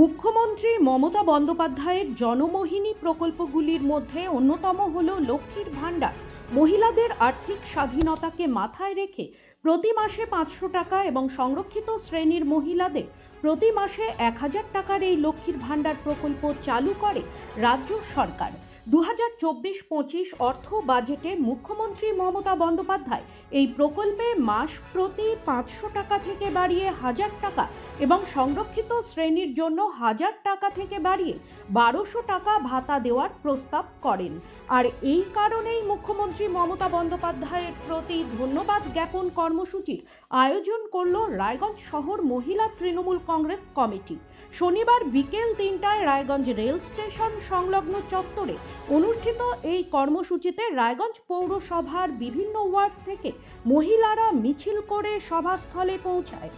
মুখ্যমন্ত্রী মমতা বন্দ্যোপাধ্যায়ের জনমোহিনী প্রকল্পগুলির মধ্যে অন্যতম হল লক্ষ্মীর ভাণ্ডার। মহিলাদের আর্থিক স্বাধীনতাকে মাথায় রেখে প্রতি মাসে পাঁচশো টাকা এবং সংরক্ষিত শ্রেণির মহিলাদের প্রতি মাসে এক হাজার টাকার এই লক্ষ্মীর ভাণ্ডার প্রকল্প চালু করে রাজ্য সরকার। দু হাজার চব্বিশ পঁচিশ অর্থ বাজেটে মুখ্যমন্ত্রী মমতা বন্দ্যোপাধ্যায় এই প্রকল্পে মাস প্রতি পাঁচশো টাকা থেকে বাড়িয়ে হাজার টাকা এবং সংরক্ষিত শ্রেণির জন্য হাজার টাকা থেকে বাড়িয়ে বারোশো টাকা ভাতা দেওয়ার প্রস্তাব করেন। আর এই কারণেই মুখ্যমন্ত্রী মমতা বন্দ্যোপাধ্যায়ের প্রতি ধন্যবাদ জ্ঞাপন কর্মসূচির আয়োজন করল রায়গঞ্জ শহর মহিলা তৃণমূল কংগ্রেস কমিটি। শনিবার বিকেল তিনটায় রায়গঞ্জ রেল স্টেশন সংলগ্ন চত্বরে অনুষ্ঠিত এই কর্মসূচিতে রায়গঞ্জ পৌরসভার বিভিন্ন ওয়ার্ড থেকে মহিলারা মিছিল করে সভাস্থলে পৌঁছায়।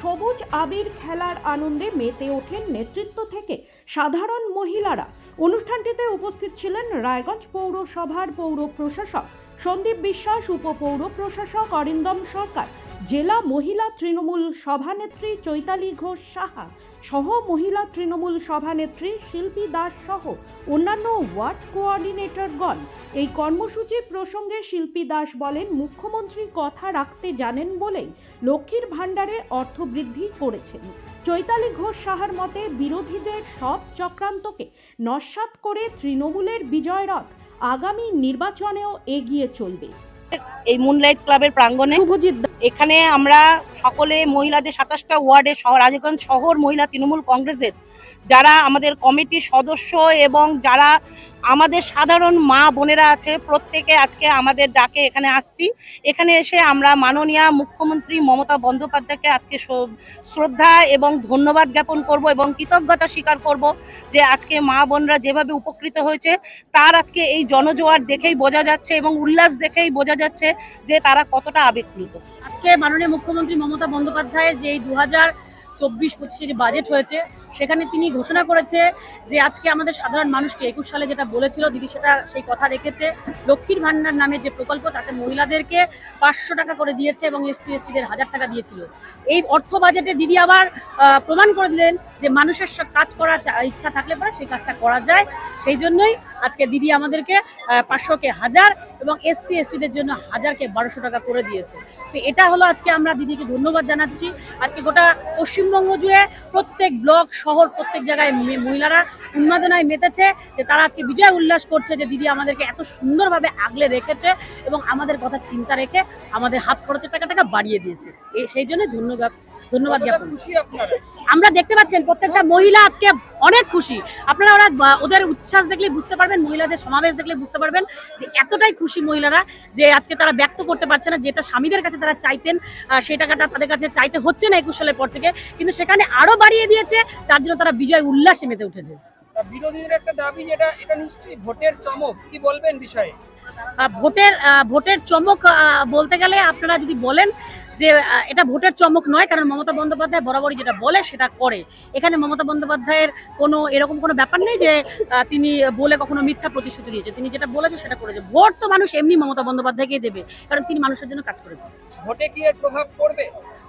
সবুজ আবির খেলার আনন্দে মেতে ওঠেন নেতৃত্ব থেকে সাধারণ মহিলারা। অনুষ্ঠানটিতে উপস্থিত ছিলেন রায়গঞ্জ পৌরসভার পৌর প্রশাসক সন্দীপ বিশ্বাস উপপৌর প্রশাসক অরিন্দম সরকার, জেলা মহিলা তৃণমূল সভানেত্রী চৈতালি ঘোষ সাহা, সহ মহিলা তৃণমূল সভানেত্রী শিল্পী দাস সহ অন্যান্য ওয়ার্ড কোঅর্ডিনেটরগণ এই কর্মসূচি প্রসঙ্গে শিল্পী দাস বলেন মুখ্যমন্ত্রী কথা রাখতে জানেন বলেই লক্ষ্মীর ভাণ্ডারে অর্থ বৃদ্ধি করেছেন। চৈতালি ঘোষ সাহার মতে বিরোধীদের সব চক্রান্তকে নস্যাৎ করে তৃণমূলের বিজয় রথ আগামী নির্বাচনেও এগিয়ে চলবে। এই মুনলাইট ক্লাবের প্রাঙ্গণে এখানে আমরা সকলে মহিলাদের সাতাশটা ওয়ার্ডে শহর রাজগঞ্জ শহর মহিলা তৃণমূল কংগ্রেসের যারা আমাদের কমিটির সদস্য এবং যারা আমাদের সাধারণ মা বোনেরা আছে, প্রত্যেকে আজকে আমাদের ডাকে এখানে আসছি। এখানে এসে আমরা মাননীয় মুখ্যমন্ত্রী মমতা বন্দ্যোপাধ্যায়কে আজকে শ্রদ্ধা এবং ধন্যবাদ জ্ঞাপন করব এবং কৃতজ্ঞতা স্বীকার করব যে আজকে মা বোনরা যেভাবে উপকৃত হয়েছে, তার আজকে এই জনজোয়ার দেখেই বোঝা যাচ্ছে এবং উল্লাস দেখেই বোঝা যাচ্ছে যে তারা কতটা আবেগপ্লুত আজকে মাননীয় মুখ্যমন্ত্রী মমতা বন্দ্যোপাধ্যায়ের যে দু চব্বিশ পঁচিশে যে বাজেট হয়েছে। সেখানে তিনি ঘোষণা করেছে যে আজকে আমাদের সাধারণ মানুষকে একুশ সালে যেটা বলেছিল, দিদি সেটা সেই কথা রেখেছে। লক্ষ্মীর ভান্ডার নামে যে প্রকল্প, তাতে মহিলাদেরকে পাঁচশো টাকা করে দিয়েছে এবং এসসি, এসটিদের হাজার টাকা দিয়েছিল। এই অর্থ বাজেটে দিদি আবার প্রমাণ করে দিলেন যে মানুষের কাজ করার ইচ্ছা থাকলে পরে সেই কাজটা করা যায়। সেই জন্যই আজকে দিদি আমাদেরকে পাঁচশোকে হাজার এবং এসসি এসটিদের জন্য হাজারকে বারোশো টাকা করে দিয়েছে। তো এটা হলো আজকে আমরা দিদিকে ধন্যবাদ জানাচ্ছি। আজকে গোটা পশ্চিমবঙ্গ জুড়ে প্রত্যেক ব্লক শহর প্রত্যেক জায়গায় মহিলারা উন্মাদনায় মেতেছে যে তারা আজকে বিজয় উল্লাস করছে যে দিদি আমাদেরকে এত সুন্দরভাবে আগলে রেখেছে এবং আমাদের কথা চিন্তা রেখে আমাদের হাত খরচের টাকা টাকা বাড়িয়ে দিয়েছে। এই সেই জন্য ধন্যবাদ ধন্যবাদ জ্ঞাপন। আমরা দেখতে পাচ্ছেন প্রত্যেকটা মহিলা আজকে অনেক খুশি। আপনারা ওরা ওদের উচ্ছ্বাস দেখলে বুঝতে পারবেন মহিলাদের সমাবেশ দেখলে বুঝতে পারবেন যে এতটাই খুশি মহিলারা যে আজকে তারা ব্যক্ত করতে পারছে না যেটা স্বামীদের কাছে তারা চাইতেন সেই টাকাটা তাদের কাছে চাইতে হচ্ছে না একুশ সালের পর থেকে। কিন্তু সেখানে আরও বাড়িয়ে দিয়েছে তার জন্য তারা বিজয় উল্লাসে মেতে উঠেছে। বিরোধীদের একটা দাবি যেটা এটা নিশ্চয়ই ভোটের চমক কি বলবেন বিষয়ে? ভোটের ভোটের চমক বলতে গেলে আপনারা যদি বলেন যে এটা ভোটের চমক নয়, কারণ মমতা বন্দ্যোপাধ্যায় বরাবরই যেটা বলে সেটা করে। এখানে মমতা বন্দ্যোপাধ্যায়ের কোনো, এরকম কোনো ব্যাপার নেই যে তিনি বলে কখনো মিথ্যা প্রতিশ্রুতি দিয়েছে। তিনি যেটা বলেছে সেটা করেছে। ভোট তো মানুষ এমনি মমতা বন্দ্যোপাধ্যায়কেই দেবে, কারণ তিনি মানুষের জন্য কাজ করেছে ভোটে কি এর প্রভাব পড়বে?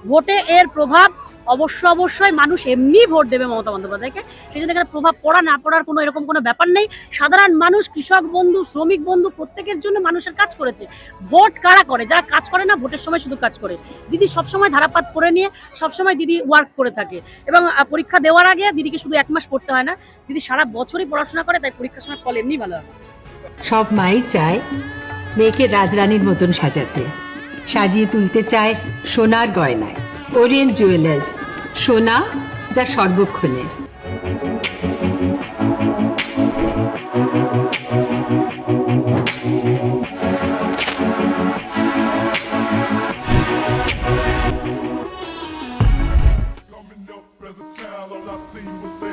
ভোটে এর প্রভাব অবশ্য অবশ্যই মানুষ এমনি ভোট দেবে মমতা বন্দ্যোপাধ্যায়কে। সেই জন্য এখানে প্রভাব পড়া না পড়ার কোনো এরকম কোনো ব্যাপার নেই। সাধারণ মানুষ, কৃষক বন্ধু, শ্রমিক বন্ধু প্রত্যেকের জন্য মানুষের কাজ করেছে। ভোট কারা করে? যারা কাজ করে না, ভোটের সময় শুধু কাজ করে। দিদি সবসময় ধারাপাত করে নিয়ে সবসময় দিদি ওয়ার্ক করে থাকে এবং পরীক্ষা দেওয়ার আগে দিদিকে শুধু এক মাস পড়তে হয় না। দিদি সারা বছরই পড়াশোনা করে, তাই পরীক্ষার সময় ফল এমনি ভালো হয়। সব মাই চায় মেয়েকে রাজরানীর মতন সাজাতে। সাজিয়ে তুলতে চায় সোনার গয়নায়। ওরিয়েন্ট জুয়েলার্স সোনা যা সর্বক্ষণের। Coming up as a child, all I seen was